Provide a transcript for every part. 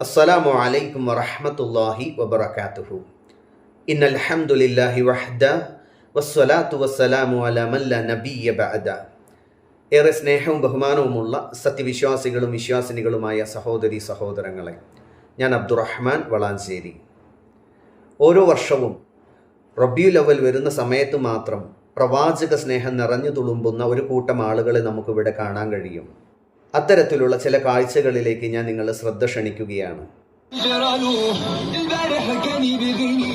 അസ്സലാമു അലൈക്കും വറഹമത്തല്ലാഹി വബർക്കാത്തുഹു ഇൻ അൽഹംദുലില്ലാഹി വഹ്ദ വസ്സലാത്തു വസ്സലാമു അലമല്ല നബിയ ബഅദ. ഏറെ സ്നേഹവും ബഹുമാനവുമുള്ള സത്യവിശ്വാസികളും വിശ്വാസിനികളുമായ സഹോദരി സഹോദരങ്ങളെ ഞാൻ അബ്ദുറഹ്മാൻ വളാഞ്ചേരി. ഓരോ വർഷവും റബ്യുലവൽ വരുന്ന സമയത്ത് മാത്രം പ്രവാചക സ്നേഹം നിറഞ്ഞു തുളുമ്പുന്ന ഒരു കൂട്ടം ആളുകളെ നമുക്കിവിടെ കാണാൻ കഴിയും. അത്തരത്തിലുള്ള ചില കാഴ്ചകളിലേക്ക് ഞാൻ നിങ്ങളെ ശ്രദ്ധ ക്ഷണിക്കുകയാണ് جراله البارح كان يبغيني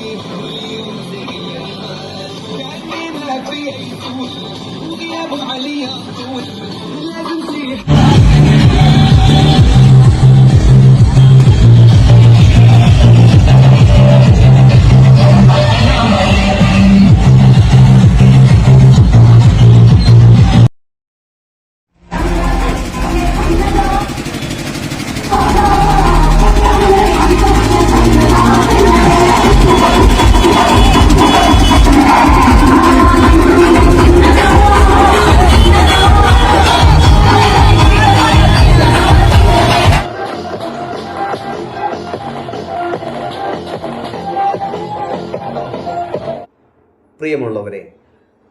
പ്രിയമുള്ളവരെ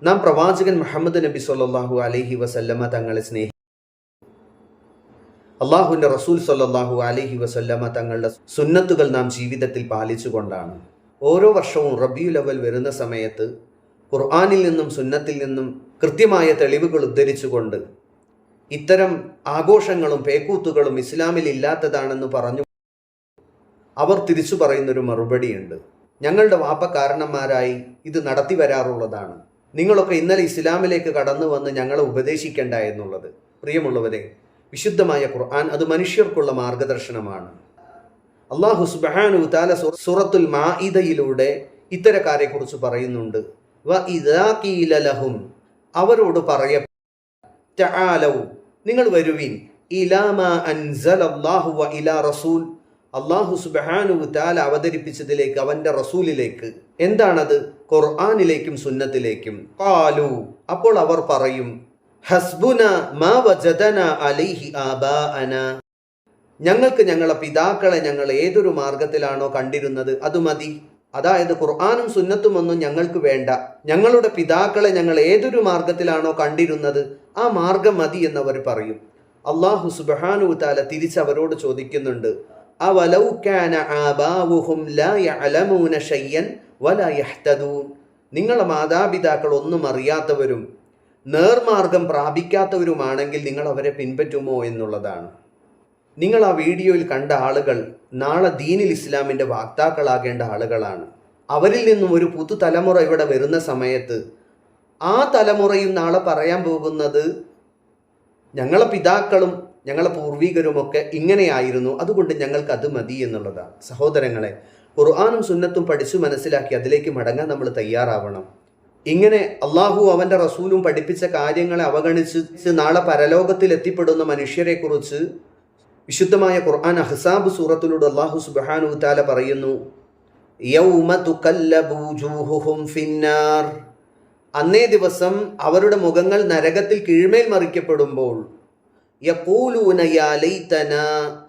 നാം പ്രവാചകൻ മുഹമ്മദ് നബി സൊല്ലാഹു അലഹി വസല്ലമ തങ്ങളെ സ്നേഹി അള്ളാഹുവിന്റെ റസൂൽ സൊല്ലാഹു അലഹി വസല്ലമ തങ്ങളുടെ സുന്നത്തുകൾ നാം ജീവിതത്തിൽ പാലിച്ചുകൊണ്ടാണ്. ഓരോ വർഷവും റബിയു അവൽ വരുന്ന സമയത്ത് ഖുർആാനിൽ നിന്നും സുന്നത്തിൽ നിന്നും കൃത്യമായ തെളിവുകൾ ഉദ്ധരിച്ചുകൊണ്ട് ഇത്തരം ആഘോഷങ്ങളും പേക്കൂത്തുകളും ഇസ്ലാമിൽ ഇല്ലാത്തതാണെന്ന് പറഞ്ഞു അവർ തിരിച്ചു പറയുന്നൊരു മറുപടിയുണ്ട്. ഞങ്ങളുടെ വാപ്പ കാരണന്മാരായി ഇത് നടത്തി വരാറുള്ളതാണ്. നിങ്ങളൊക്കെ ഇന്നലെ ഇസ്ലാമിലേക്ക് കടന്നു വന്ന് ഞങ്ങളെ ഉപദേശിക്കേണ്ട എന്നുള്ളത്. പ്രിയമുള്ളവരെ വിശുദ്ധമായ ഖുർആൻ അത് മനുഷ്യർക്കുള്ള മാർഗദർശനമാണ്. അള്ളാഹു സുബാനു താല സുറത്തുൽ മാഇദയിലൂടെ ഇത്തരക്കാരെക്കുറിച്ച് പറയുന്നുണ്ട്. വ ഇദാ ഖീല ലഹും. അവരോട് പറയ നിങ്ങൾ വരുവിൻ. ഇലാമ അൻസലല്ലാഹു വ ഇലാ റസൂൽ. അള്ളാഹു സുബ്ഹാനഹു തആല അവതരിപ്പിച്ചതിലേക്ക് അവന്റെ റസൂലിലേക്ക് എന്താണത്? ഖുർആാനിലേക്കും സുന്നത്തിലേക്കും. കാലു അപ്പോൾ അവർ പറയും ഹസ്ബുന മാ വജദന അലൈഹി ആബാഅന. ഞങ്ങൾക്ക് ഞങ്ങളെ പിതാക്കളെ ഞങ്ങൾ ഏതൊരു മാർഗത്തിലാണോ കണ്ടിരുന്നത് അത് മതി. അതായത് ഖുർആാനും സുന്നത്തും ഒന്നും ഞങ്ങൾക്ക് വേണ്ട. ഞങ്ങളുടെ പിതാക്കളെ ഞങ്ങൾ ഏതൊരു മാർഗത്തിലാണോ കണ്ടിരുന്നത് ആ മാർഗം മതി എന്നവർ പറയും. അള്ളാഹു സുബാനു താല തിരിച്ചവരോട് ചോദിക്കുന്നുണ്ട് ആബാവുഹും ലാ യഅലമൂന ഷയ്യൻ മാതാപിതാക്കൾ ഒന്നും അറിയാത്തവരും നേർമാർഗം പ്രാപിക്കാത്തവരുമാണെങ്കിൽ നിങ്ങൾ അവരെ പിൻപറ്റുമോ എന്നുള്ളതാണ്. നിങ്ങൾ ആ വീഡിയോയിൽ കണ്ട ആളുകൾ നാളെ ദീനിൽ ഇസ്ലാമിന്റെ വാക്താക്കളാകേണ്ട ആളുകളാണ്. അവരിൽ നിന്നും ഒരു പുതുതലമുറ ഇവിടെ വരുന്ന സമയത്ത് ആ തലമുറയും നാളെ പറയാൻ പോകുന്നത് ഞങ്ങളെ പിതാക്കളും ഞങ്ങളെ പൂർവികരുമൊക്കെ ഇങ്ങനെയായിരുന്നു. അതുകൊണ്ട് ഞങ്ങൾക്ക് അത് മതി എന്നുള്ളതാണ്. സഹോദരങ്ങളെ ഖുർആാനും സുന്നത്തും പഠിച്ചു മനസ്സിലാക്കി അതിലേക്ക് മടങ്ങാൻ നമ്മൾ തയ്യാറാവണം. ഇങ്ങനെ അള്ളാഹു അവന്റെ റസൂലും പഠിപ്പിച്ച കാര്യങ്ങളെ അവഗണിച്ച് നാളെ പരലോകത്തിൽ എത്തിപ്പെടുന്ന മനുഷ്യരെക്കുറിച്ച് വിശുദ്ധമായ ഖുർആൻ അഹ്സാബ് സൂറത്തിലൂടെ അള്ളാഹു സുബാനു താല പറയുന്നു അന്നേ ദിവസം അവരുടെ മുഖങ്ങൾ നരകത്തിൽ കീഴ്മേൽ മറിക്കപ്പെടുമ്പോൾ യഖൂലൂന യാ ലൈതന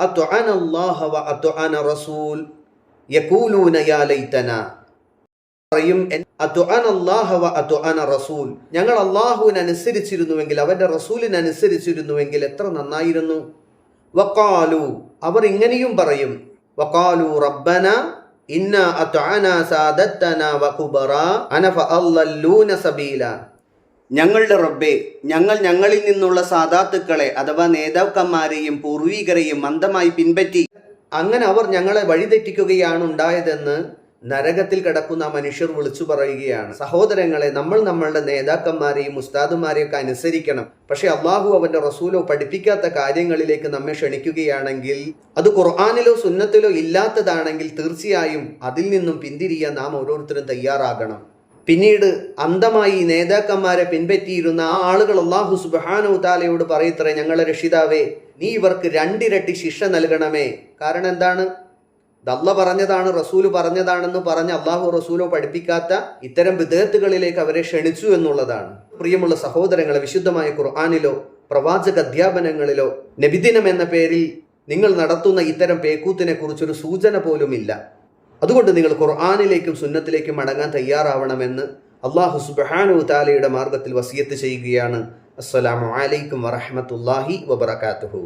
അത്അന അല്ലാഹ വ അത്അന റസൂൽ. യഖൂലൂന യാ ലൈതന. പറയും റസൂൽ. ഞങ്ങൾ അള്ളാഹുവിന് അനുസരിച്ചിരുന്നുവെങ്കിൽ അവന്റെ റസൂലിന് അനുസരിച്ചിരുന്നുവെങ്കിൽ എത്ര നന്നായിരുന്നു? വക്കാലു അവർ ഇങ്ങനെയും പറയും. വക്കാലു റബ്ബന ഇന്ന സബീല. ഞങ്ങളുടെ റബ്ബെ ഞങ്ങൾ ഞങ്ങളിൽ നിന്നുള്ള സാധാത്തുക്കളെ അഥവാ നേതാക്കന്മാരെയും പൂർവീകരെയും മന്ദമായി പിൻപറ്റി. അങ്ങനെ അവർ ഞങ്ങളെ വഴിതെറ്റിക്കുകയാണ് ഉണ്ടായതെന്ന് നരകത്തിൽ കിടക്കുന്ന മനുഷ്യർ വിളിച്ചു പറയുകയാണ്. സഹോദരങ്ങളെ നമ്മൾ നമ്മളുടെ നേതാക്കന്മാരെയും ഉസ്താദുമാരെയും ഒക്കെ അനുസരിക്കണം. പക്ഷെ അള്ളാഹു അവന്റെ റസൂലോ പഠിപ്പിക്കാത്ത കാര്യങ്ങളിലേക്ക് നമ്മെ ക്ഷണിക്കുകയാണെങ്കിൽ അത് ഖുർആാനിലോ സുന്നത്തിലോ ഇല്ലാത്തതാണെങ്കിൽ തീർച്ചയായും അതിൽ നിന്നും പിന്തിരിയാൻ നാം ഓരോരുത്തരും തയ്യാറാകണം. പിന്നീട് അന്ധമായി നേതാക്കന്മാരെ പിൻപറ്റിയിരുന്ന ആ ആളുകൾ അള്ളാഹു സുബാനു താലയോട് പറയത്രേ ഞങ്ങളെ രക്ഷിതാവേ നീ ഇവർക്ക് രണ്ടിരട്ടി ശിക്ഷ നൽകണമേ. കാരണം എന്താണ്? ദല്ല പറഞ്ഞതാണ് റസൂൽ പറഞ്ഞതാണെന്ന് പറഞ്ഞ് അള്ളാഹു റസൂലോ പഠിപ്പിക്കാത്ത ഇത്തരം വിദേഹത്തുകളിലേക്ക് അവരെ ക്ഷണിച്ചു എന്നുള്ളതാണ്. പ്രിയമുള്ള സഹോദരങ്ങളെ വിശുദ്ധമായ ഖുർആാനിലോ പ്രവാചക അധ്യാപനങ്ങളിലോ നബിദിനം എന്ന പേരിൽ നിങ്ങൾ നടത്തുന്ന ഇത്തരം പേക്കൂത്തിനെ കുറിച്ചൊരു സൂചന പോലുമില്ല. അതുകൊണ്ട് നിങ്ങൾ ഖുർആാനിലേക്കും സുന്നത്തിലേക്കും മടങ്ങാൻ തയ്യാറാവണമെന്ന് അള്ളാഹു സുബാനു താലയുടെ മാർഗത്തിൽ വസിയത്ത് ചെയ്യുകയാണ്. അസ്സലാമു അലൈക്കും വറഹമത്തല്ലാഹി വബർക്കാത്തുഹു